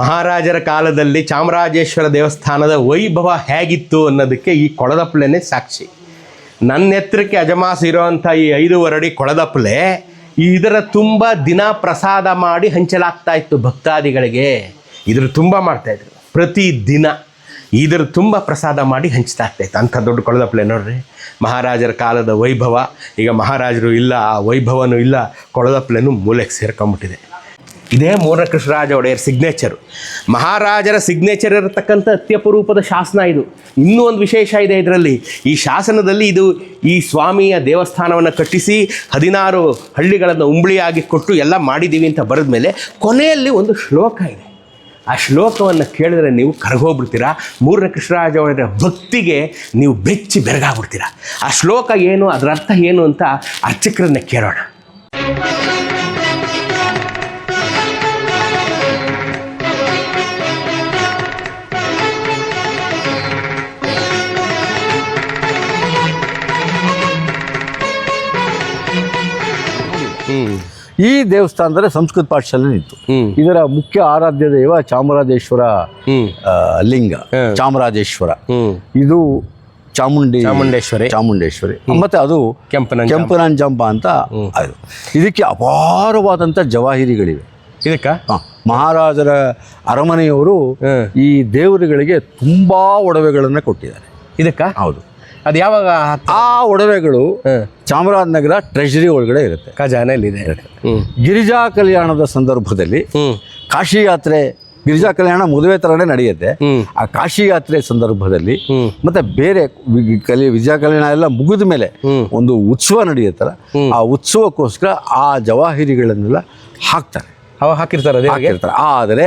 ಮಹಾರಾಜರ ಕಾಲದಲ್ಲಿ ಚಾಮರಾಜೇಶ್ವರ ದೇವಸ್ಥಾನದ ವೈಭವ ಹೇಗಿತ್ತು ಅನ್ನೋದಕ್ಕೆ ಈ ಕೊಳದಪ್ಲೆನೇ ಸಾಕ್ಷಿ. ನನ್ನ ಎತ್ತರಕ್ಕೆ ಅಜಮಾಸ ಇರೋವಂಥ ಈ ಐದೂವರೆ ಅಡಿ ಕೊಳದಪ್ಲೆ ಇದರ ತುಂಬ ದಿನ ಪ್ರಸಾದ ಮಾಡಿ ಹಂಚಲಾಗ್ತಾ ಇತ್ತು ಭಕ್ತಾದಿಗಳಿಗೆ. ಇದ್ರ ತುಂಬ ಮಾಡ್ತಾಯಿದ್ರು ಪ್ರತಿ ದಿನ ಇದ್ರ ತುಂಬ ಪ್ರಸಾದ ಮಾಡಿ ಹಂಚ್ತಾ ಇತ್ತು. ಅಂಥ ದೊಡ್ಡ ಕೊಳದಪ್ಲೆ ನೋಡ್ರಿ, ಮಹಾರಾಜರ ಕಾಲದ ವೈಭವ. ಈಗ ಮಹಾರಾಜರು ಇಲ್ಲ, ಆ ವೈಭವನೂ ಇಲ್ಲ ಕೊಳದಪ್ಲೆನೂ ಮೂಲೆಗೆ ಸೇರ್ಕೊಂಬಿಟ್ಟಿದೆ ಇದೇ ಮೂರನೇ ಕೃಷ್ಣರಾಜ ಒಡೆಯರ್ ಸಿಗ್ನೇಚರು ಮಹಾರಾಜರ ಸಿಗ್ನೇಚರ್ ಇರತಕ್ಕಂಥ ಅತ್ಯಪರೂಪದ ಶಾಸನ ಇದು. ಇನ್ನೂ ಒಂದು ವಿಶೇಷ ಇದೆ ಇದರಲ್ಲಿ. ಈ ಶಾಸನದಲ್ಲಿ ಇದು ಈ ಸ್ವಾಮಿಯ ದೇವಸ್ಥಾನವನ್ನು ಕಟ್ಟಿಸಿ ಹದಿನಾರು ಹಳ್ಳಿಗಳನ್ನು ಉಂಬಳಿಯಾಗಿ ಕೊಟ್ಟು ಎಲ್ಲ ಮಾಡಿದ್ದೀವಿ ಅಂತ ಬರೆದ ಮೇಲೆ ಕೊನೆಯಲ್ಲಿ ಒಂದು ಶ್ಲೋಕ ಇದೆ. ಆ ಶ್ಲೋಕವನ್ನು ಕೇಳಿದ್ರೆ ನೀವು ಕರಗೋಗ್ಬಿಡ್ತೀರಾ? ಮೂರನೇ ಕೃಷ್ಣರಾಜ ಒಡೆಯರ ಭಕ್ತಿಗೆ ನೀವು ಬೆಚ್ಚಿ ಬೆರಗಾಗ್ಬಿಡ್ತೀರಾ? ಆ ಶ್ಲೋಕ ಏನು, ಅದರ ಅರ್ಥ ಏನು ಅಂತ ಅರ್ಚಕರನ್ನ ಕೇಳೋಣ. ಈ ದೇವಸ್ಥಾನದಲ್ಲಿ ಸಂಸ್ಕೃತ ಪಾಠಶಾಲೆ ಇತ್ತು ಇದರ ಮುಖ್ಯ ಆರಾಧ್ಯ ದೈವ ಚಾಮರಾಜೇಶ್ವರ ಲಿಂಗ. ಚಾಮರಾಜೇಶ್ವರ. ಇದು ಚಾಮುಂಡಿ ಚಾಮುಂಡೇಶ್ವರಿ. ಚಾಮುಂಡೇಶ್ವರಿ. ಮತ್ತೆ ಅದು ಕೆಂಪನ ಕೆಂಪನಂಜಂಬ ಅಂತ ಇದಕ್ಕೆ ಅಪಾರವಾದಂಥ ಜವಾಹಿರಿಗಳಿವೆ. ಇದಕ್ಕ? ಮಹಾರಾಜರ ಅರಮನೆಯವರು ಈ ದೇವರುಗಳಿಗೆ ತುಂಬಾ ಒಡವೆಗಳನ್ನು ಕೊಟ್ಟಿದ್ದಾರೆ. ಇದಕ್ಕ? ಹೌದು. ಅದು ಯಾವಾಗ ಆ ಒಡವೆಗಳು. ಚಾಮರಾಜನಗರ ಟ್ರೆಜರಿ ಒಳಗಡೆ ಇರುತ್ತೆ. ಖಜಾನೆಯಲ್ಲಿ ಇದೆ. ಗಿರಿಜಾ ಕಲ್ಯಾಣದ ಸಂದರ್ಭದಲ್ಲಿ ಕಾಶಿ ಯಾತ್ರೆ ಗಿರಿಜಾ ಕಲ್ಯಾಣ ಮದುವೆ ಥರನೇ ನಡೆಯುತ್ತೆ. ಆ ಕಾಶಿ ಯಾತ್ರೆ ಸಂದರ್ಭದಲ್ಲಿ ಮತ್ತೆ ಬೇರೆ ಕಲಿ ವಿಜಯ ಕಲ್ಯಾಣ ಎಲ್ಲ ಮುಗಿದ ಮೇಲೆ ಒಂದು ಉತ್ಸವ ನಡೆಯುತ್ತಲ್ಲ ಆ ಉತ್ಸವಕ್ಕೋಸ್ಕರ ಆ ಜವಾಹಿರಿಗಳನ್ನೆಲ್ಲ ಹಾಕ್ತಾರೆ. ಅವ ಹಾಕಿರ್ತಾರ ಹಾಕಿರ್ತಾರೆ. ಆದರೆ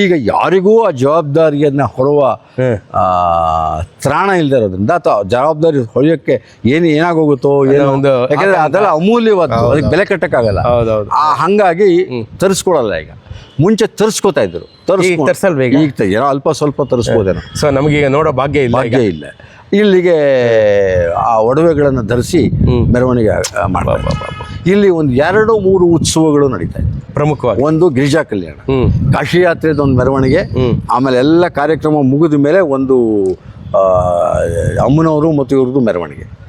ಈಗ ಯಾರಿಗೂ ಆ ಜವಾಬ್ದಾರಿಯನ್ನ ಹೊರುವ ತ್ರಾಣ ಇಲ್ಲದೆ ಇರೋದ್ರಿಂದ ಅಥವಾ ಜವಾಬ್ದಾರಿ ಹೊಳೆಯೋಕ್ಕೆ ಏನು ಏನಾಗೋಗುತ್ತೋ ಏನೋ ಒಂದು ಯಾಕಂದ್ರೆ ಅದೆಲ್ಲ ಅಮೂಲ್ಯವಾದ ಅದಕ್ಕೆ ಬೆಲೆ ಕಟ್ಟಕ್ಕಾಗಲ್ಲ. ಆ ಹಂಗಾಗಿ ತರಿಸ್ಕೊಡಲ್ಲ ಈಗ. ಮುಂಚೆ ತರಿಸ್ಕೊತಾ ಇದ್ರು. ತರ್ಸಲ್ವಾ ಈಗ? ಈಗ ಏನೋ ಅಲ್ಪ ಸ್ವಲ್ಪ ತರಿಸ್ಬೋದೇನೋ. ಸೊ ನಮಗೀಗ ನೋಡೋ ಭಾಗ್ಯ ಇಲ್ಲ ಭಾಗ್ಯ ಇಲ್ಲ. ಇಲ್ಲಿಗೆ ಆ ಒಡವೆಗಳನ್ನು ಧರಿಸಿ ಮೆರವಣಿಗೆ ಮಾಡ್ತಾರೆ ಇಲ್ಲಿ ಒಂದು ಎರಡು ಮೂರು ಉತ್ಸವಗಳು ನಡೀತಾ ಇದೆ. ಪ್ರಮುಖವಾಗಿ. ಒಂದು ಗಿರಿಜಾ ಕಲ್ಯಾಣ. ಕಾಶಿ ಯಾತ್ರೆದ ಒಂದು ಮೆರವಣಿಗೆ ಆಮೇಲೆ ಎಲ್ಲ ಕಾರ್ಯಕ್ರಮ ಮುಗಿದ ಮೇಲೆ ಒಂದು ಅಮ್ಮನವರು ಮತ್ತು ಇವ್ರದ್ದು ಮೆರವಣಿಗೆ.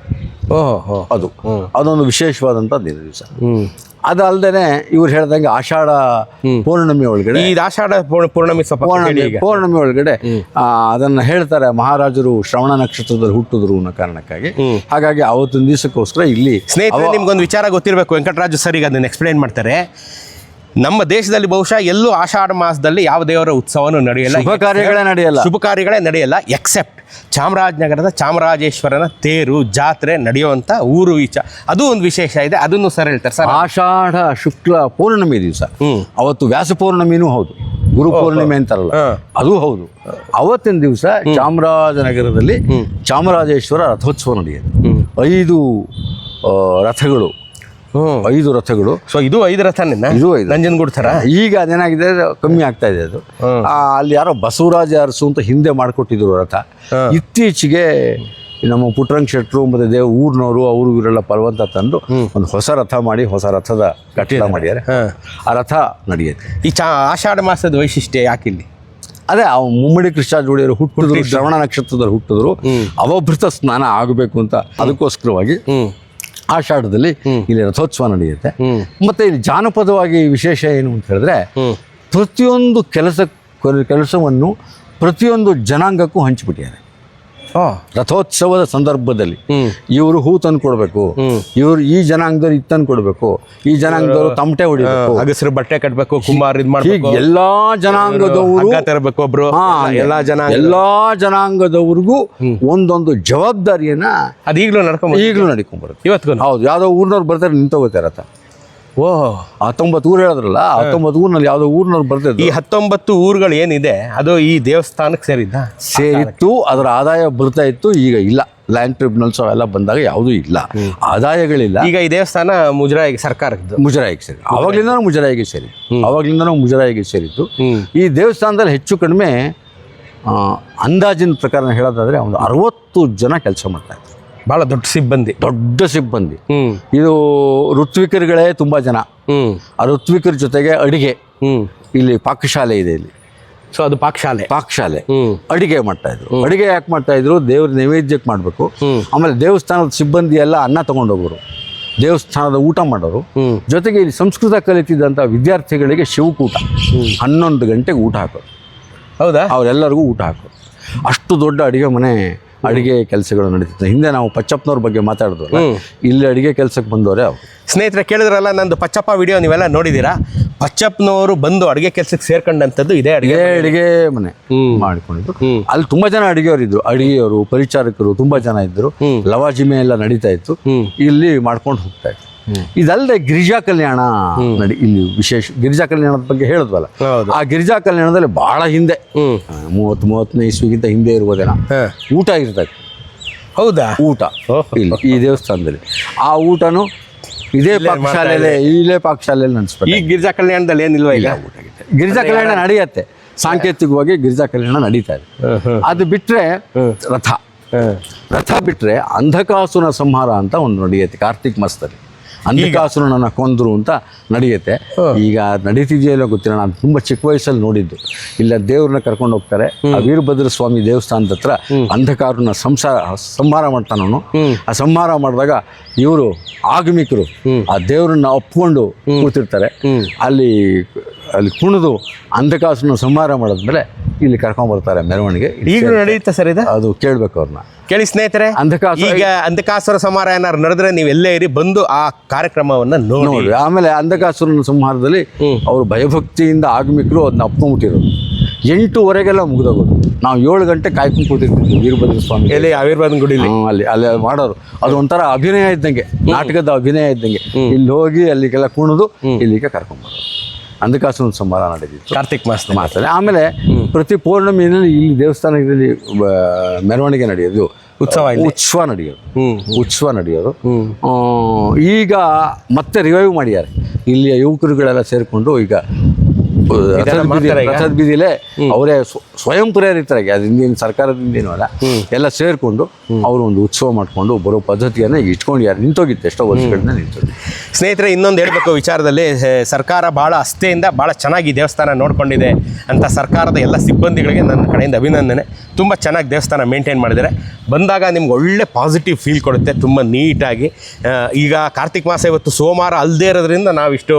ಓಹೋ ಅದು. ಅದೊಂದು ವಿಶೇಷವಾದಂಥ ದಿನ ದಿವಸ. ಅದಲ್ಲದೆ ಇವ್ರು ಹೇಳ್ದಂಗೆ ಆಷಾಢ ಪೌರ್ಣಮಿ ಒಳಗಡೆ. ಈ ಆಷಾಢ ಪೂರ್ಣ- ಪೂರ್ಣಮಿ ಪೌರ್ಣಮಿ ಪೌರ್ಣಮಿ ಒಳಗಡೆ ಅದನ್ನ ಹೇಳ್ತಾರೆ ಮಹಾರಾಜರು ಶ್ರವಣ ನಕ್ಷತ್ರದಲ್ಲಿ ಹುಟ್ಟಿದ್ರು ಅನ್ನೋ ಕಾರಣಕ್ಕಾಗಿ. ಹಾಗಾಗಿ ಅವತ್ತಿನ ದಿವಸಕ್ಕೋಸ್ಕರ ಇಲ್ಲಿ ಸ್ನೇಹಿತರೆ ನಿಮ್ಗೊಂದು ವಿಚಾರ ಗೊತ್ತಿರಬೇಕು. ವೆಂಕಟರಾಜು ಸರ್ ಈಗ ಅದನ್ನ ಎಕ್ಸ್ಪ್ಲೈನ್ ಮಾಡ್ತಾರೆ. ನಮ್ಮ ದೇಶದಲ್ಲಿ ಬಹುಶಃ ಎಲ್ಲೂ ಆಷಾಢ ಮಾಸದಲ್ಲಿ ಯಾವ ದೇವರ ಉತ್ಸವನೂ ನಡೆಯಲ್ಲ. ಶುಭ ಕಾರ್ಯಗಳೇ ನಡೆಯಲ್ಲ. ಶುಭ ಕಾರ್ಯಗಳೇ ನಡೆಯಲ್ಲ ಎಕ್ಸೆಪ್ಟ್ ಚಾಮರಾಜನಗರದ ಚಾಮರಾಜೇಶ್ವರನ ತೇರು ಜಾತ್ರೆ ನಡೆಯುವಂಥ ಊರು ಈಚ ಅದು ಒಂದು ವಿಶೇಷ ಇದೆ. ಅದನ್ನು ಸರ್ ಹೇಳ್ತಾರೆ. ಸರ್ ಆಷಾಢ ಶುಕ್ಲ ಪೌರ್ಣಮಿ ದಿವಸ. ಅವತ್ತು ವ್ಯಾಸ ಪೌರ್ಣಮಿನೂ ಹೌದು. ಗುರು ಪೌರ್ಣಿಮೆ ಅಂತಾರಲ್ಲ. ಅದು ಹೌದು. ಅವತ್ತಿನ ದಿವಸ ಚಾಮರಾಜನಗರದಲ್ಲಿ ಚಾಮರಾಜೇಶ್ವರ ರಥೋತ್ಸವ ನಡೆಯುತ್ತೆ. ಐದು ರಥಗಳು ಐದು ರಥಗಳು. ಸೊ ಇದು ಐದು ರಥನೇನ ಇದು ಐದು. ನಂಜನಗೂಡು ಥರ? ಈಗ ಅದೇನಾಗಿದೆ ಅದು ಕಮ್ಮಿ ಆಗ್ತಾ ಇದೆ ಅದು. ಆ, ಅಲ್ಲಿ ಯಾರೋ ಬಸವರಾಜ ಅರಸು ಅಂತ ಹಿಂದೆ ಮಾಡಿಕೊಟ್ಟಿದ್ರು ರಥ. ಇತ್ತೀಚೆಗೆ ನಮ್ಮ ಪುಟ್ರಂಗ್ ಶೆಟ್ರು ಮತ್ತೆ ದೇವ್ ಊರ್ನವರು ಅವರು ಇವರೆಲ್ಲ ಪರ್ವಂತ ತಂದು ಒಂದು ಹೊಸ ರಥ ಮಾಡಿ ಹೊಸ ರಥದ ಕಟ್ಟಡ ಮಾಡಿದ್ದಾರೆ. ಆ ರಥ ನಡೆಯುತ್ತೆ. ಈ ಚಾ ಆಷಾಢ ಮಾಸದ ವೈಶಿಷ್ಟ್ಯ ಯಾಕಿಲ್ಲಿ ಅದೇ ಅವ್ ಮುಮ್ಮಡಿ ಕೃಷ್ಣ ಜೋಡಿಯರು ಹುಟ್ಟಿದ್ರು ಶ್ರವಣ ನಕ್ಷತ್ರದಲ್ಲಿ ಹುಟ್ಟಿದ್ರು. ಅವಭೃತ ಸ್ನಾನ ಆಗಬೇಕು ಅಂತ ಅದಕ್ಕೋಸ್ಕರವಾಗಿ ಆಷಾಢದಲ್ಲಿ ಇಲ್ಲಿ ರಥೋತ್ಸವ ನಡೆಯುತ್ತೆ. ಮತ್ತೆ ಇಲ್ಲಿ ಜಾನಪದವಾಗಿ ವಿಶೇಷ ಏನು ಅಂತ ಹೇಳಿದ್ರೆ ಪ್ರತಿಯೊಂದು ಕೆಲಸ ಕೆಲಸವನ್ನು ಪ್ರತಿಯೊಂದು ಜನಾಂಗಕ್ಕೂ ಹಂಚಿಬಿಟ್ಟಿದ್ದಾರೆ. ರಥೋತ್ಸವದ ಸಂದರ್ಭದಲ್ಲಿ ಇವರು ಹೂ ತಂದು ಕೊಡಬೇಕು. ಇವರು ಈ ಜನಾಂಗದವ್ರು ಇದು ತಂದು ಕೊಡಬೇಕು. ಈ ಜನಾಂಗದವರು ತಮಟೆ ಹೊಡಿಬೇಕು. ಹಗಸರು ಬಟ್ಟೆ ಕಟ್ಬೇಕು ಕುಂಬಾರ ಇದ್ ಎಲ್ಲಾ ಜನಾಂಗದವರು ತರಬೇಕು ಒಬ್ರು. ಎಲ್ಲಾ ಜನ ಎಲ್ಲಾ ಜನಾಂಗದವ್ರಿಗೂ ಒಂದೊಂದು ಜವಾಬ್ದಾರಿಯನ್ನ ಅದು ಈಗಲೂ ನಡ್ಕೊಂಡ್ ಈಗಲೂ ನಡ್ಕೊಂಡ್ಬರುತ್ತೆ ಇವತ್ತು ಹೌದು ಯಾವ್ದೋ ಊರ್ನವ್ರು ಬರ್ತಾರೆ ನಿಂತೋಗುತ್ತೆ ರಥ. ಓ. ಹತ್ತೊಂಬತ್ತು ಊರು ಹೇಳಿದ್ರಲ್ಲ ಹತ್ತೊಂಬತ್ತು ಊರಿನಲ್ಲಿ ಯಾವ್ದೋ ಬರ್ತಿದ್ರು. ಈ ಹತ್ತೊಂಬತ್ತು ಊರುಗಳು ಏನಿದೆ ಅದು ಈ ದೇವಸ್ಥಾನಕ್ಕೆ ಸೇರಿದ್ದ? ಸೇರಿತ್ತು ಅದರ ಆದಾಯ ಬರ್ತಾ ಇತ್ತು ಈಗ ಇಲ್ಲ. ಲ್ಯಾಂಡ್ ಟ್ರಿಬ್ಯುನಲ್ಸ್ ಅವೆಲ್ಲ ಬಂದಾಗ ಯಾವುದೂ ಇಲ್ಲ. ಆದಾಯಗಳಿಲ್ಲ. ಈಗ ಈ ದೇವಸ್ಥಾನ ಮುಜರಾಯಿಗೆ ಸರ್ಕಾರದ್ದು. ಮುಜರಾಯಿಗೆ ಸೇರಿ ಅವಾಗ್ಲಿಂದನೂ ಮುಜರಾಯಿಗೆ ಸೇರಿ ಅವಾಗ್ಲಿಂದ ಮುಜರಾಯಿಗೆ ಸೇರಿತ್ತು ಈ ದೇವಸ್ಥಾನದಲ್ಲಿ ಹೆಚ್ಚು ಕಡಿಮೆ ಅಂದಾಜಿನ ಪ್ರಕಾರ ಹೇಳೋದಾದ್ರೆ ಒಂದು ಅರವತ್ತು ಜನ ಕೆಲಸ ಮಾಡ್ತಾ ಬಹಳ ದೊಡ್ಡ ಸಿಬ್ಬಂದಿ. ದೊಡ್ಡ ಸಿಬ್ಬಂದಿ. ಇದು ಋತ್ವಿಕರುಗಳೇ ತುಂಬ ಜನ. ಆ ಋತ್ವಿಕರ ಜೊತೆಗೆ ಅಡಿಗೆ. ಇಲ್ಲಿ ಪಾಕಶಾಲೆ ಇದೆ ಇಲ್ಲಿ. ಸೊ ಅದು ಪಾಕಶಾಲೆ. ಪಾಕಶಾಲೆ. ಅಡಿಗೆ ಮಾಡ್ತಾ ಇದ್ರು. ಅಡಿಗೆ ಯಾಕೆ ಮಾಡ್ತಾ ಇದ್ರು? ದೇವ್ರ ನೈವೇದ್ಯಕ್ಕೆ ಮಾಡಬೇಕು. ಆಮೇಲೆ ದೇವಸ್ಥಾನದ ಸಿಬ್ಬಂದಿ ಎಲ್ಲ ಅನ್ನ ತಗೊಂಡೋಗೋರು. ದೇವಸ್ಥಾನದ ಊಟ ಮಾಡೋರು. ಜೊತೆಗೆ ಇಲ್ಲಿ ಸಂಸ್ಕೃತ ಕಲಿತಿದ್ದಂಥ ವಿದ್ಯಾರ್ಥಿಗಳಿಗೆ ಶಿವಕೂಟ. ಹನ್ನೊಂದು ಗಂಟೆಗೆ ಊಟ ಹಾಕೋರು. ಹೌದಾ? ಅವರೆಲ್ಲರಿಗೂ ಊಟ ಹಾಕೋರು. ಅಷ್ಟು ದೊಡ್ಡ ಅಡಿಗೆ ಮನೆ ಅಡಿಗೆ ಕೆಲಸಗಳು ನಡೀತಿತ್ತು. ಹಿಂದೆ ನಾವು ಪಚ್ಚಪ್ಪನವ್ರ ಬಗ್ಗೆ ಮಾತಾಡಿದ್ವಲ್ಲ ಇಲ್ಲಿ ಅಡಿಗೆ ಕೆಲಸಕ್ಕೆ ಬಂದವರೇ ಅವರು. ಸ್ನೇಹಿತರೆ ಕೇಳಿದ್ರಲ್ಲ ನಂದು ಪಚ್ಚಪ್ಪ ವಿಡಿಯೋ ನೀವೆಲ್ಲ ನೋಡಿದ್ದೀರಾ? ಪಚ್ಚಪ್ಪನವರು ಬಂದು ಅಡಿಗೆ ಕೆಲಸಕ್ಕೆ ಸೇರ್ಕೊಂಡಂಥದ್ದು ಇದೇ ಅಡುಗೆ ಅಡಿಗೆ ಮನೆ ಮಾಡಿಕೊಂಡಿದ್ರು ಅಲ್ಲಿ ತುಂಬಾ ಜನ ಅಡಿಗೆಯವರು ಇದ್ರು ಅಡಿಗೆಯವರು ಪರಿಚಾರಕರು ತುಂಬಾ ಜನ ಇದ್ರು. ಲವಾಜಿಮೆ ಎಲ್ಲ ನಡೀತಾ ಇತ್ತು. ಇಲ್ಲಿ ಮಾಡ್ಕೊಂಡು ಹೋಗ್ತಾ ಇತ್ತು ಇದಲ್ಲದೆ ಗಿರಿಜಾ ಕಲ್ಯಾಣ ನಡಿ ಇಲ್ಲಿ ವಿಶೇಷ ಗಿರಿಜಾ ಕಲ್ಯಾಣದ ಬಗ್ಗೆ ಹೇಳಿದ್ವಲ್ಲ. ಆ ಗಿರಿಜಾ ಕಲ್ಯಾಣದಲ್ಲಿ ಬಹಳ ಹಿಂದೆ. ಮೂವತ್ ಮೂವತ್ತು ಮೂವತ್ತನೇ ಇಸ್ವಿಗಿಂತ ಹಿಂದೆ ಇರುವುದೇನ. ಊಟ ಇರ್ತದೆ. ಹೌದಾ? ಊಟ. ಇಲ್ಲಿ ಈ ದೇವಸ್ಥಾನದಲ್ಲಿ. ಆ ಊಟನು ಇದೇ ಪಾಕಶಾಲೆಯಲ್ಲೇ ಇಲ್ಲೇ ಪಾಕಶಾಲೆಯಲ್ಲಿ ನಡೆಸ್ಬೇಕು. ಈ ಗಿರಿಜಾ ಕಲ್ಯಾಣದಲ್ಲಿ ಏನಿಲ್ವಾ ಈಗ? ಗಿರಿಜಾ ಕಲ್ಯಾಣ ನಡೆಯುತ್ತೆ. ಸಾಂಕೇತಿಕವಾಗಿ ಗಿರಿಜಾ ಕಲ್ಯಾಣ ನಡೀತಾ ಇದೆ. ಅದು ಬಿಟ್ರೆ ರಥ. ರಥ ಬಿಟ್ರೆ ಅಂಧಕಾಸುನ ಸಂಹಾರ ಅಂತ ಒಂದು ನಡೆಯುತ್ತೆ ಕಾರ್ತಿಕ್ ಮಾಸದಲ್ಲಿ. ಅಂಧಕಾಸುರನನ್ನ ಕೊಂದ್ರು ಅಂತ ನಡೆಯುತ್ತೆ. ಈಗ ನಡೀತಿದೆಯೋ ಇಲ್ಲೋ ಗೊತ್ತಿಲ್ಲ. ನಾನು ತುಂಬ ಚಿಕ್ಕ ವಯಸ್ಸಲ್ಲಿ ನೋಡಿದ್ದು. ಇಲ್ಲ ದೇವ್ರನ್ನ ಕರ್ಕೊಂಡು ಹೋಗ್ತಾರೆ. ಆ ವೀರಭದ್ರ ಸ್ವಾಮಿ ದೇವಸ್ಥಾನದ ಹತ್ರ ಅಂಧಕಾರನ ಸಂಸಾರ ಸಂಹಾರ ಮಾಡ್ತಾನವನು ಆ ಸಂಹಾರ ಮಾಡಿದಾಗ ಇವರು ಆಗಮಿಕರು. ಆ ದೇವ್ರನ್ನ ಒಪ್ಕೊಂಡು ಕೂತಿರ್ತಾರೆ. ಅಲ್ಲಿ ಅಲ್ಲಿ ಕುಣಿದು ಅಂಧಕಾಸುರನ ಸಂಹಾರ ಮಾಡಿದ್ಮೇಲೆ ಇಲ್ಲಿ ಕರ್ಕೊಂಡ್ ಬರ್ತಾರೆ ಮೆರವಣಿಗೆ. ಈಗಲೂ ನಡೆಯುತ್ತೆ ಸರ್ ಇದು? ಅದು ಕೇಳ್ಬೇಕು ಅವ್ರನ್ನ ಕೇಳಿ ಸ್ನೇಹಿತರೆ ಅಂಧಕಾಸು ಈಗ ಅಂಧಕಾಸುರ ಸಮಾರ ಏನಾರು ನಡೆದ್ರೆ ನೀವು ಎಲ್ಲೇ ಇರಿ ಬಂದು ಆ ಕಾರ್ಯಕ್ರಮವನ್ನ ನೋಡಿ. ನೋಡಿ ಆಮೇಲೆ ಅಂಧಕಾಸುರನ ಸಂಹಾರದಲ್ಲಿ ಅವರು ಭಯಭಕ್ತಿಯಿಂದ ಆಗಮಿಕರು ಅದನ್ನ ಅಪ್ಕೊಂಡ್ಬಿಟ್ಟಿರೋದು ಎಂಟೂವರೆಗೆಲ್ಲ ಮುಗಿದೋಗೋದು. ನಾವು ಏಳು ಗಂಟೆ ಕಾಯ್ಕೊಂಡು ಕೂತಿರ್ತೀವಿ ವೀರಭದ್ರ ಸ್ವಾಮಿ. ಎಲ್ಲಿ ಆವಿರ್ವಾದ ಗುಡಿ ಹ್ಮ್, ಅಲ್ಲಿ ಅಲ್ಲಿ ಮಾಡೋರು. ಅದು ಒಂಥರ ಅಭಿನಯ ಇದ್ದಂಗೆ ನಾಟಕದ ಅಭಿನಯ ಇದ್ದಂಗೆ. ಇಲ್ಲಿ ಹೋಗಿ ಅಲ್ಲಿಗೆಲ್ಲ ಕುಣಿದು ಇಲ್ಲಿಗೆ ಕರ್ಕೊಂಡ್ಬರೋದು ಅಂಧಕಾಸುರನ ಸಂಬಾರ ನಡೆದಿತ್ತು. ಕಾರ್ತಿಕ್ ಮಾಸ ಮಾತಾಡಿ ಆಮೇಲೆ ಪ್ರತಿ ಪೌರ್ಣಮಿಯಲ್ಲಿ ಇಲ್ಲಿ ದೇವಸ್ಥಾನದಲ್ಲಿ ಮೆರವಣಿಗೆ ನಡೆಯೋದು. ಉತ್ಸವ ಉತ್ಸವ ನಡೆಯೋದು. ಉತ್ಸವ ನಡೆಯೋದು. ಈಗ ಮತ್ತೆ ರಿವೈವ್ ಮಾಡಿದ್ದಾರೆ. ಇಲ್ಲಿಯ ಯುವಕರುಗಳೆಲ್ಲ ಸೇರಿಕೊಂಡು ಈಗ ರಥದ ಬೀದಿ ಮಾಡ್ತಾರಾ ಈಗ? ರಥದ ಬೀದಿಲೇ ಅವರೇ ಸ್ವಯಂ ಪ್ರೇರಿತರಾಗಿ ಅದು ಹಿಂದಿನ ಸರ್ಕಾರದಿಂದ ಏನೂ ಅಲ್ಲ ಎಲ್ಲ ಸೇರಿಕೊಂಡು ಅವರು ಒಂದು ಉತ್ಸವ ಮಾಡಿಕೊಂಡು ಬರೋ ಪದ್ಧತಿಯನ್ನು ಇಟ್ಕೊಂಡು ಯಾರು ನಿಂತೋಗಿತ್ತು ಎಷ್ಟೋ ವರ್ಷಗಳಿಂದ ನಿಂತೋಗಿ ಸ್ನೇಹಿತರೆ ಇನ್ನೊಂದು ಹೇಳಬೇಕು ವಿಚಾರದಲ್ಲಿ ಸರ್ಕಾರ ಭಾಳ ಅಸ್ಥೆಯಿಂದ ಭಾಳ ಚೆನ್ನಾಗಿ ದೇವಸ್ಥಾನ ನೋಡ್ಕೊಂಡಿದೆ ಅಂತ ಸರ್ಕಾರದ ಎಲ್ಲ ಸಿಬ್ಬಂದಿಗಳಿಗೆ ನನ್ನ ಕಡೆಯಿಂದ ಅಭಿನಂದನೆ. ತುಂಬ ಚೆನ್ನಾಗಿ ದೇವಸ್ಥಾನ ಮೇಂಟೈನ್ ಮಾಡಿದ್ದಾರೆ. ಬಂದಾಗ ನಿಮ್ಗೆ ಒಳ್ಳೆ ಪಾಸಿಟಿವ್ ಫೀಲ್ ಕೊಡುತ್ತೆ ತುಂಬ ನೀಟಾಗಿ. ಈಗ ಕಾರ್ತಿಕ್ ಮಾಸ ಇವತ್ತು ಸೋಮವಾರ ಅಲ್ಲದೇ ಇರೋದ್ರಿಂದ ನಾವಿಷ್ಟು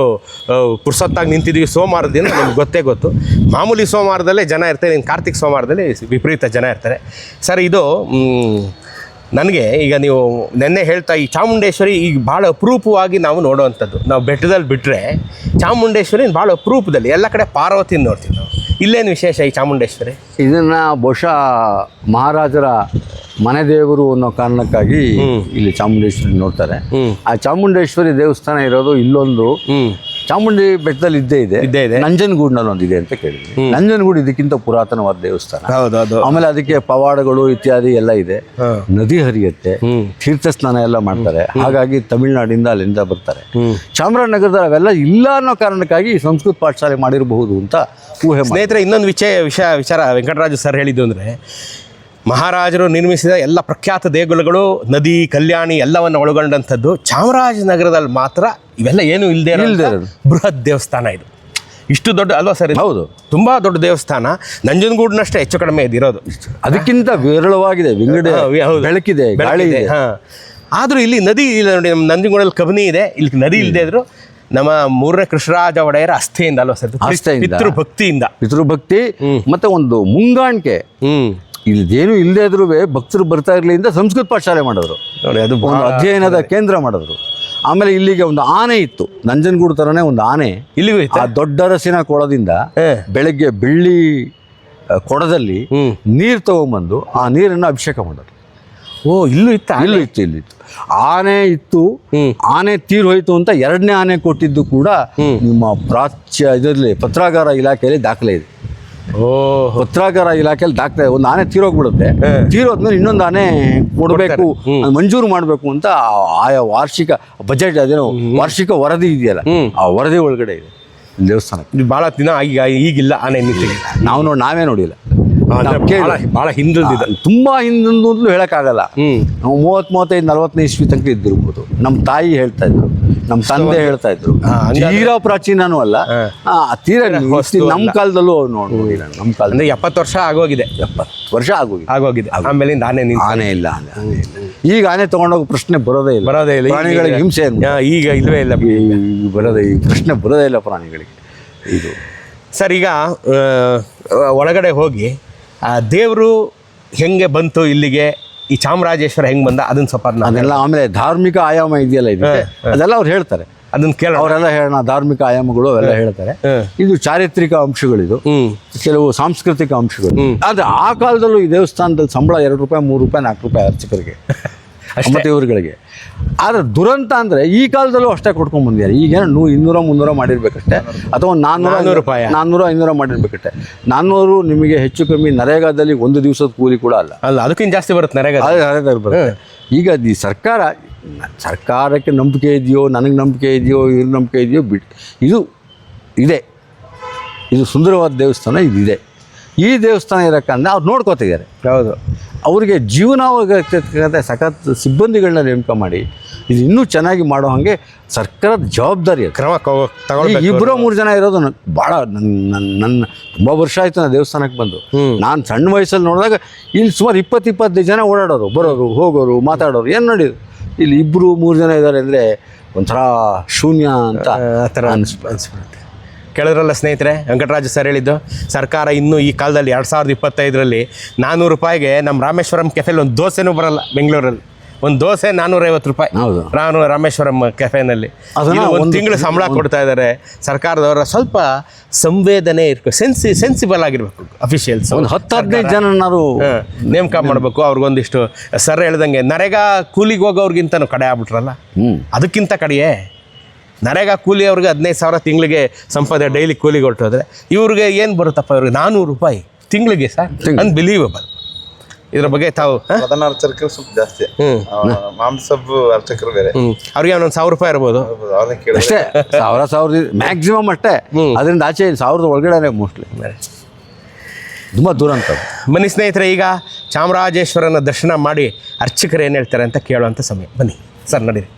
ಪುರ್ಸೊತ್ತಾಗಿ ನಿಂತಿದ್ದೀವಿ. ಸೋಮವಾರದಿಂದ ನಮ್ಗೆ ಗೊತ್ತೇ ಗೊತ್ತು. ಮಾಮೂಲಿ ಸೋಮವಾರದಲ್ಲೇ ಜನ ಇರ್ತಾರೆ ಕಾರ್ತಿಕ್ ಸೋಮವಾರದಲ್ಲಿ ವಿಪರೀತ ಜನ ಇರ್ತಾರೆ. ಸರ್ ಇದು ನನಗೆ ಈಗ ನೀವು ನೆನ್ನೆ ಹೇಳ್ತಾ ಈ ಚಾಮುಂಡೇಶ್ವರಿ ಈಗ ಭಾಳ ಅಪರೂಪವಾಗಿ ನಾವು ನೋಡುವಂಥದ್ದು. ನಾವು ಬೆಟ್ಟದಲ್ಲಿ ಬಿಟ್ಟರೆ ಚಾಮುಂಡೇಶ್ವರಿ ಭಾಳ ಅಪರೂಪದಲ್ಲಿ ಎಲ್ಲ ಕಡೆ ಪಾರ್ವತಿನ ನೋಡ್ತೀವಿ ನಾವು. ಇಲ್ಲೇನು ವಿಶೇಷ ಈ ಚಾಮುಂಡೇಶ್ವರಿ? ಇದನ್ನು ಬಹುಶಃ ಮಹಾರಾಜರ ಮನೆ ದೇವರು ಅನ್ನೋ ಕಾರಣಕ್ಕಾಗಿ ಇಲ್ಲಿ ಚಾಮುಂಡೇಶ್ವರಿ ನೋಡ್ತಾರೆ. ಆ ಚಾಮುಂಡೇಶ್ವರಿ ದೇವಸ್ಥಾನ ಇರೋದು ಇಲ್ಲೊಂದು ಚಾಮುಂಡಿ ಬೆಟ್ಟದಲ್ಲಿ ಇದ್ದೇ ಇದೆ. ಇದ್ದೇ ಇದೆ. ನಂಜನಗೂಡ್ನಲ್ಲಿ ಒಂದಿದೆ ಅಂತ ಕೇಳಿದ್ವಿ. ನಂಜನಗೂಡು ಇದಕ್ಕಿಂತ ಪುರಾತನವಾದ ದೇವಸ್ಥಾನ. ಹೌದು ಹೌದು. ಆಮೇಲೆ ಅದಕ್ಕೆ ಪವಾಡಗಳು ಇತ್ಯಾದಿ ಎಲ್ಲ ಇದೆ. ನದಿ ಹರಿಯುತ್ತೆ. ತೀರ್ಥ ಸ್ನಾನ ಎಲ್ಲ ಮಾಡ್ತಾರೆ. ಹಾಗಾಗಿ ತಮಿಳ್ನಾಡಿಂದ ಅಲ್ಲಿಂದ ಬರ್ತಾರೆ. ಚಾಮರಾಜನಗರದ ಅವೆಲ್ಲ ಇಲ್ಲ ಅನ್ನೋ ಕಾರಣಕ್ಕಾಗಿ ಸಂಸ್ಕೃತ ಪಾಠಶಾಲೆ ಮಾಡಿರಬಹುದು ಅಂತ ಊಹೆ ಸ್ನೇಹಿತರೆ ಇನ್ನೊಂದು ವಿಷಯ ವಿಷಯ ವಿಚಾರ ವೆಂಕಟರಾಜು ಸರ್ ಹೇಳಿದ್ದು ಅಂದ್ರೆ ಮಹಾರಾಜರು ನಿರ್ಮಿಸಿದ ಎಲ್ಲ ಪ್ರಖ್ಯಾತ ದೇಗುಲಗಳು ನದಿ ಕಲ್ಯಾಣಿ ಎಲ್ಲವನ್ನು ಒಳಗೊಂಡಂಥದ್ದು ಚಾಮರಾಜನಗರದಲ್ಲಿ ಮಾತ್ರ ಇವೆಲ್ಲ ಏನು ಇಲ್ಲದೆ. ಬೃಹತ್ ದೇವಸ್ಥಾನ ಇದು. ಇಷ್ಟು ದೊಡ್ಡ ಅಲ್ವಾ ಸರ್ ಹೌದು. ತುಂಬ ದೊಡ್ಡ ದೇವಸ್ಥಾನ. ನಂಜನಗೂಡಿನಷ್ಟೇ ಹೆಚ್ಚು ಕಡಿಮೆ ಇದಿರೋದು. ಅದಕ್ಕಿಂತ ವಿರಳವಾಗಿದೆ ವಿಂಗಡೆ. ಬೆಳಕಿದೆ ಗಾಳಿ ಇದೆ. ಆದರೂ ಇಲ್ಲಿ ನದಿ ಇಲ್ಲ ನೋಡಿ ನಮ್ಮ ನಂಜನಗೂಡಲ್ಲಿ ಕಬಿನಿ ಇದೆ. ಇಲ್ಲಿ ನದಿ ಇಲ್ಲದೆ ಇದ್ರು ನಮ್ಮ ಮೂರನೇ ಕೃಷ್ಣರಾಜ ಒಡೆಯರ ಅಸ್ಥೆಯಿಂದ ಅಲ್ವಾ ಸರ್ ಪಿತೃಭಕ್ತಿಯಿಂದ ಪಿತೃ ಭಕ್ತಿಯಿಂದ ಪಿತೃಭಕ್ತಿ ಮತ್ತೆ ಒಂದು ಮುಂಗಾಣಿಕೆ. ಹ್ಮ್. ಇಲ್ದೇನು ಇಲ್ಲದೆ ಇದ್ರೂ ಭಕ್ತರು ಬರ್ತಾ ಇರಲಿ ಅಂತ ಸಂಸ್ಕೃತ ಪಾಠಶಾಲೆ ಮಾಡಿದ್ರು. ನೋಡಿ ಅದು ಅಧ್ಯಯನದ ಕೇಂದ್ರ ಮಾಡಿದ್ರು. ಆಮೇಲೆ ಇಲ್ಲಿಗೆ ಒಂದು ಆನೆ ಇತ್ತು. ನಂಜನಗೂಡು ಥರನೇ ಒಂದು ಆನೆ. ಇಲ್ಲಿಗೂ ಆ ದೊಡ್ಡ ರಸಿನ ಕೊಳದಿಂದ. ಬೆಳಗ್ಗೆ ಬೆಳ್ಳಿ ಕೊಡದಲ್ಲಿ ನೀರು ತಗೊಂಬಂದು ಆ ನೀರನ್ನು ಅಭಿಷೇಕ ಮಾಡೋದು ಓ ಇಲ್ಲೂ ಇತ್ತು ಇಲ್ಲೂ ಇತ್ತು ಇಲ್ಲಿ ಇತ್ತು. ಆನೆ ಇತ್ತು. ಆನೆ ತೀರ್ ಹೋಯ್ತು ಅಂತ ಎರಡನೇ ಆನೆ ಕೊಟ್ಟಿದ್ದು ಕೂಡ ನಿಮ್ಮ ಪ್ರಾಚ್ಯ ಇದರಲ್ಲಿ ಪತ್ರಾಗಾರ ಇಲಾಖೆಯಲ್ಲಿ ದಾಖಲೆ ಇದೆ. ಪತ್ರಾಗಾರ ಇಲಾಖೆಯಲ್ಲಿ ದಾಖಲೆ ಒಂದು ಆನೆ ತೀರೋಗ್ಬಿಡುತ್ತೆ. ತೀರೋದ್ಮೇಲೆ ಇನ್ನೊಂದು ಆನೆ ಕೊಡಬೇಕು ಮಂಜೂರು ಮಾಡಬೇಕು ಅಂತ ಆ- ಆಯಾ ವಾರ್ಷಿಕ ಬಜೆಟ್ ಅದೇನೋ ವಾರ್ಷಿಕ ವರದಿ ಇದೆಯಲ್ಲ ಆ ವರದಿ ಒಳಗಡೆ ಇದೆ. ದೇವಸ್ಥಾನ ಇದು ಭಾಳ ದಿನ ಈಗ ಈಗಿಲ್ಲ ಆನೆ ನಿಂತಿಲ್ಲ ನಾವು ನೋಡಿ ನಾವೇ ನೋಡಿಲ್ಲ. ಬಹಳ ಹಿಂದಿಲ್ದಿದೆ ತುಂಬಾ ಹಿಂದಿಂದು ಅಂತಲೂ ಹೇಳಕ್ಕಾಗಲ್ಲ. ಹ್ಮ್. ನಾವು ಮೂವತ್ತು ಮೂವತ್ತೈದು ನಲ್ವತ್ತನೇ ಇಸ್ವಿ ತನಕ ಇದ್ದಿರ್ಬೋದು. ನಮ್ಮ ತಾಯಿ ಹೇಳ್ತಾ ಇದ್ರು. ನಮ್ಮ ತಂದೆ ಹೇಳ್ತಾ ಇದ್ರು. ತೀರಾ ಪ್ರಾಚೀನನೂ ಅಲ್ಲ. ಆ, ತೀರಾ ನಮ್ಮ ಕಾಲದಲ್ಲೂ ನೋಡಿ ನಮ್ಮ ಕಾಲ ಅಂದ್ರೆ ಎಪ್ಪತ್ತು ವರ್ಷ ಆಗೋಗಿದೆ. ಎಪ್ಪತ್ತು ವರ್ಷ ಆಗೋಗಿದೆ. ಆಗೋಗಿದೆ. ಆಮೇಲಿಂದ ಆನೆ ನಿಂತ. ಆನೆ ಇಲ್ಲ ಆನೆ ಆನೆ ಇಲ್ಲ. ಈಗ ಆನೆ ತಗೊಂಡೋಗೋ ಪ್ರಶ್ನೆ ಬರೋದೇ ಇಲ್ಲ. ಬರೋದೇ ಇಲ್ಲ. ಪ್ರಾಣಿಗಳಿಗೆ ಹಿಂಸೆ ಈಗ ಇಲ್ಲವೇ ಇಲ್ಲ. ಬರೋದೇ ಈ ಪ್ರಶ್ನೆ ಬರೋದೇ ಇಲ್ಲ ಪ್ರಾಣಿಗಳಿಗೆ. ಇದು. ಸರ್ ಈಗ ಒಳಗಡೆ ಹೋಗಿ ಆ ದೇವರು ಹೆಂಗೆ ಬಂತು ಇಲ್ಲಿಗೆ? ಈ ಚಾಮರಾಜೇಶ್ವರ ಹೆಂಗ್ ಬಂದ? ಅದನ್ನ ಸ್ವಲ್ಪ ಅದೆಲ್ಲ ಆಮೇಲೆ ಧಾರ್ಮಿಕ ಆಯಾಮ ಇದೆಯಲ್ಲ ಇದು? ಅದೆಲ್ಲ ಅವ್ರು ಹೇಳ್ತಾರೆ. ಅದನ್ನ ಕೇಳ ಅವರೆಲ್ಲ ಹೇಳೋಣ ಧಾರ್ಮಿಕ ಆಯಾಮಗಳು ಅವೆಲ್ಲ ಹೇಳ್ತಾರೆ. ಇದು ಚಾರಿತ್ರಿಕ ಅಂಶಗಳಿದು. ಕೆಲವು ಸಾಂಸ್ಕೃತಿಕ ಅಂಶಗಳು ಆದ್ರೆ ಆ ಕಾಲದಲ್ಲೂ ಈ ದೇವಸ್ಥಾನದಲ್ಲಿ ಸಂಬಳ ಎರಡು ರೂಪಾಯಿ ಮೂರು ರೂಪಾಯಿ ನಾಲ್ಕು ರೂಪಾಯಿ ಅರ್ಚಕರಿಗೆ ಅಷ್ಟೇ. ಇವ್ರುಗಳಿಗೆ ಆದ್ರೆ ದುರಂತ ಅಂದ್ರೆ ಈ ಕಾಲದಲ್ಲೂ ಅಷ್ಟೇ ಕೊಟ್ಕೊಂಡ್ ಬಂದಿದ್ದಾರೆ. ಈಗೇನು ನೂ ಇನ್ನೂರ ಮುನ್ನೂರ ಮಾಡಿರ್ಬೇಕಷ್ಟೇ. ಅಥವಾ ಒಂದು ನಾನ್ನೂರ ನಾನ್ನೂರು ರೂಪಾಯಿ. ನಾನ್ನೂರ ಐನೂರ ಮಾಡಿರ್ಬೇಕಷ್ಟೇ. ನಾನ್ನೂರು ನಿಮಗೆ ಹೆಚ್ಚು ಕಮ್ಮಿ ನರೇಗಾದಲ್ಲಿ ಒಂದು ದಿವಸದ ಕೂಲಿ ಕೂಡ ಅಲ್ಲ. ಅಲ್ಲ ಅದಕ್ಕಿಂತ ಜಾಸ್ತಿ ಬರುತ್ತೆ ನರೇಗಾ ಬರುತ್ತೆ. ಈಗ ಈ ಸರ್ಕಾರ ಸರ್ಕಾರಕ್ಕೆ ನಂಬಿಕೆ ಇದೆಯೋ ನನಗೆ ನಂಬಿಕೆ ಇದೆಯೋ ಇವ್ರ ನಂಬಿಕೆ ಇದೆಯೋ ಬಿಟ್ಟು ಇದು ಇದೆ. ಇದು ಸುಂದರವಾದ ದೇವಸ್ಥಾನ ಇದಿದೆ. ಈ ದೇವಸ್ಥಾನ ಇರೋಕ್ಕಂದ್ರೆ ಅವ್ರು ನೋಡ್ಕೋತಿದ್ದಾರೆ. ಹೌದು. ಅವರಿಗೆ ಜೀವನವಾಗತಕ್ಕಂಥ ಸಖತ್ ಸಿಬ್ಬಂದಿಗಳನ್ನ ನೇಮಕ ಮಾಡಿ ಇದು ಇನ್ನೂ ಚೆನ್ನಾಗಿ ಮಾಡೋ ಹಾಗೆ ಸರ್ಕಾರದ ಜವಾಬ್ದಾರಿ ಕ್ರಮ ಇಬ್ಬರೋ ಮೂರು ಜನ ಇರೋದು ಬಹಳ ಭಾಳ ನನ್ನ ನನ್ನ ನನ್ನ ತುಂಬ ವರ್ಷ ಆಯಿತು ನಾನು ದೇವಸ್ಥಾನಕ್ಕೆ ಬಂದು. ನಾನು ಸಣ್ಣ ವಯಸ್ಸಲ್ಲಿ ನೋಡಿದಾಗ ಇಲ್ಲಿ ಸುಮಾರು ಇಪ್ಪತ್ತು ಇಪ್ಪತ್ತೈದು ಜನ ಓಡಾಡೋರು ಬರೋರು ಹೋಗೋರು ಮಾತಾಡೋರು ಏನು ನೋಡಿದ್ರು. ಇಲ್ಲಿ ಇಬ್ಬರು ಮೂರು ಜನ ಇದ್ದಾರೆ ಅಂದರೆ ಒಂಥರ ಶೂನ್ಯ ಅಂತ ಆ ಥರ ಅನಿಸ್ತು ಅನ್ಸ್ಬಿಡುತ್ತೆ. ಕೇಳಿದ್ರಲ್ಲ ಸ್ನೇಹಿತರೆ ವೆಂಕಟರಾಜ ಸರ್ ಹೇಳಿದ್ದು ಸರ್ಕಾರ ಇನ್ನೂ ಈ ಕಾಲದಲ್ಲಿ ಎರಡು ಸಾವಿರದ ಇಪ್ಪತ್ತೈದರಲ್ಲಿ ನಾನ್ನೂರು ರೂಪಾಯಿಗೆ ನಮ್ಮ ರಾಮೇಶ್ವರಂ ಕೆಫೆಲಿ ಒಂದು ದೋಸೆನೂ ಬರಲ್ಲ ಬೆಂಗಳೂರಲ್ಲಿ. ಒಂದು ದೋಸೆ ನಾನ್ನೂರೈವತ್ತು ರೂಪಾಯಿ. ಹೌದು. ನಾನು ರಾಮೇಶ್ವರಂ ಕೆಫೆನಲ್ಲಿ. ಅದನ್ನ ಒಂದು ತಿಂಗಳು ಸಂಬಳ ಕೊಡ್ತಾ ಇದ್ದಾರೆ ಸರ್ಕಾರದವರ ಸ್ವಲ್ಪ ಸಂವೇದನೆ ಇರ್ಬೇಕು ಸೆನ್ಸಿ ಸೆನ್ಸಿಬಲ್ ಆಗಿರ್ಬೇಕು ಅಫಿಷಿಯಲ್ಸ್ ಒಂದು ಹತ್ತು ಹದಿನೈದು ಜನನಾರು ನೇಮಕ ಮಾಡಬೇಕು. ಅವ್ರಿಗೊಂದಿಷ್ಟು ಸರ್ ಹೇಳ್ದಂಗೆ ನರೇಗಾ ಕೂಲಿಗೆ ಹೋಗೋರ್ಗಿಂತನೂ ಕಡೆ ಆಗ್ಬಿಟ್ರಲ್ಲ. ಅದಕ್ಕಿಂತ ಕಡೆಯೇ ನರೇಗಾ ಕೂಲಿ ಅವ್ರಿಗೆ ಹದಿನೈದು ಸಾವಿರ ತಿಂಗಳಿಗೆ ಸಂಪಾದನೆ ಡೈಲಿ ಕೂಲಿ ಹೊರಟೋದ್ರೆ ಇವ್ರಿಗೆ ಏನು ಬರುತ್ತಪ್ಪ ಇವ್ರಿಗೆ? ನಾನ್ನೂರು ರೂಪಾಯಿ ತಿಂಗಳಿಗೆ ಸರ್. ಅನ್ಬಿಲೀವಬಲ್ ಇದ್ರ ಬಗ್ಗೆ ತಾವು? ಪ್ರಧಾನ ಅರ್ಚಕರು ಸ್ವಲ್ಪ ಜಾಸ್ತಿ. ಮಾಂಸ ಮಾಂಸಬ್ಬು ಅರ್ಚಕರು ಬೇರೆ. ಹ್ಮ್. ಅವ್ರಿಗೆ ಒಂದೊಂದು ಸಾವಿರ ರೂಪಾಯಿ ಇರ್ಬೋದು. ಅಷ್ಟೇ ಸಾವಿರ ಸಾವಿರದ ಮ್ಯಾಕ್ಸಿಮಮ್ ಅಷ್ಟೇ. ಅದರಿಂದ ಆಚೆ ಸಾವಿರದ ಒಳಗಡೆ ಮೋಸ್ಟ್ಲಿ ತುಂಬ ದೂರ ಅಂತ ಬನ್ನಿ ಸ್ನೇಹಿತರೆ ಈಗ ಚಾಮರಾಜೇಶ್ವರನ ದರ್ಶನ ಮಾಡಿ ಅರ್ಚಕರು ಏನು ಹೇಳ್ತಾರೆ ಅಂತ ಕೇಳುವಂಥ ಸಮಯ. ಬನ್ನಿ. ಸರ್ ನಡೀರಿ.